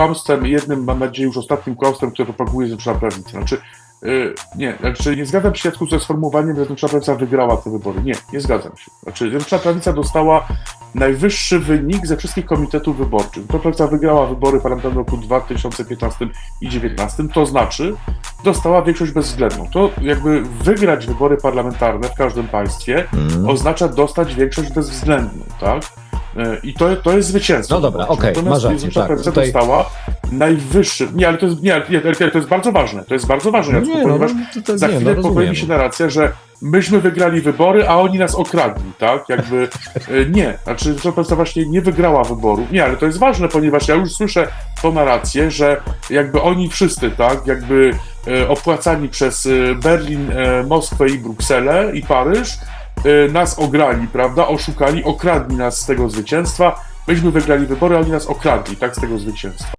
kłamstwem, jednym, mam nadzieję, już ostatnim kłamstwem, które propaguje Zjednoczona Prawica. Znaczy, y, nie, znaczy nie zgadzam się ze sformułowaniem, że Zjednoczona Prawica wygrała te wybory. Nie, nie zgadzam się. Znaczy, Zjednoczona Prawica dostała najwyższy wynik ze wszystkich komitetów wyborczych. Zjednoczona Prawica wygrała wybory parlamentarne w roku 2015 i 2019, to znaczy dostała większość bezwzględną. To jakby wygrać wybory parlamentarne w każdym państwie Mm. oznacza dostać większość bezwzględną, tak? E, I to, to jest zwycięstwo. No dobra, okej, Natomiast masz rację, tak, tutaj- dostała najwyższy. Nie, ale to jest, nie, to jest bardzo ważne. To jest bardzo ważne, Jacku, Nie, no, ponieważ to, to, za nie, chwilę no, pojawi się narracja, że myśmy wygrali wybory, a oni nas okradli, tak? Jakby e, nie. Znaczy, właśnie nie wygrała wyborów. Nie, ale to jest ważne, ponieważ ja już słyszę tą narrację, że jakby oni wszyscy, tak? Jakby e, opłacani przez Berlin, Moskwę i Brukselę i Paryż nas ograli, prawda? Oszukali, okradli nas z tego zwycięstwa. Myśmy wygrali wybory, a oni nas okradli, tak? Z tego zwycięstwa.